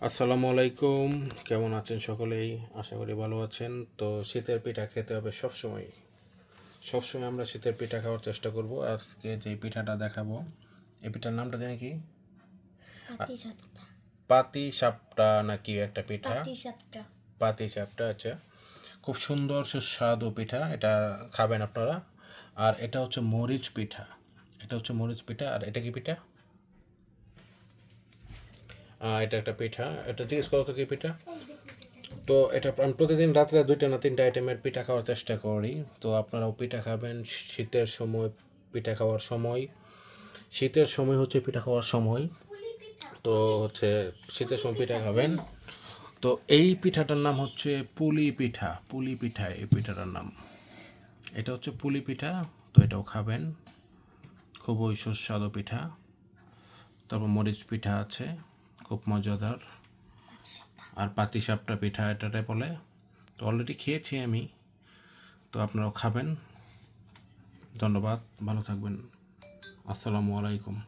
আসসালামু আলাইকুম। কেমন আছেন সকলেই? আশা করি ভালো আছেন। তো শীতের পিঠা খেতে হবে সবসময়। সবসময় আমরা শীতের পিঠা খাওয়ার চেষ্টা করব। আজকে যে পিঠাটা দেখাবো এই পিঠার নামটা জানি কি? পাতি সাপটা। নাকি একটা পিঠা? পাতি সাপটা আচ্ছা। খুব সুন্দর সুস্বাদু পিঠা। এটা খাবেন আপনারা। আর এটা হচ্ছে মরিচ পিঠা। এটা হচ্ছে মরিচ পিঠা। আর এটা কি পিঠা? এটা একটা পিঠা। এটা জিজ্ঞেস করো তো কি পিঠা? তো এটা আমি প্রতিদিন রাত্রে দুইটা না তিনটা আইটেমের পিঠা খাওয়ার চেষ্টা করি। তো আপনারাও পিঠা খাবেন। শীতের সময় পিঠা খাওয়ার সময়। শীতের সময় হচ্ছে পিঠা খাওয়ার সময়। তো হচ্ছে শীতের সময় পিঠা খাবেন। তো এই পিঠাটার নাম হচ্ছে পুলি পিঠা। পুলি পিঠা, এই পিঠাটার নাম। এটা হচ্ছে পুলি পিঠা। তো এটাও খাবেন। খুবই সুস্বাদু পিঠা। তারপর মরিচ পিঠা আছে। খুব মজাদার। আর পাতিসাপটা পিঠা এটাতে বলে। তো অলরেডি খেয়েছি আমি। তো আপনারাও খাবেন। ধন্যবাদ। ভালো থাকবেন। আসসালামু আলাইকুম।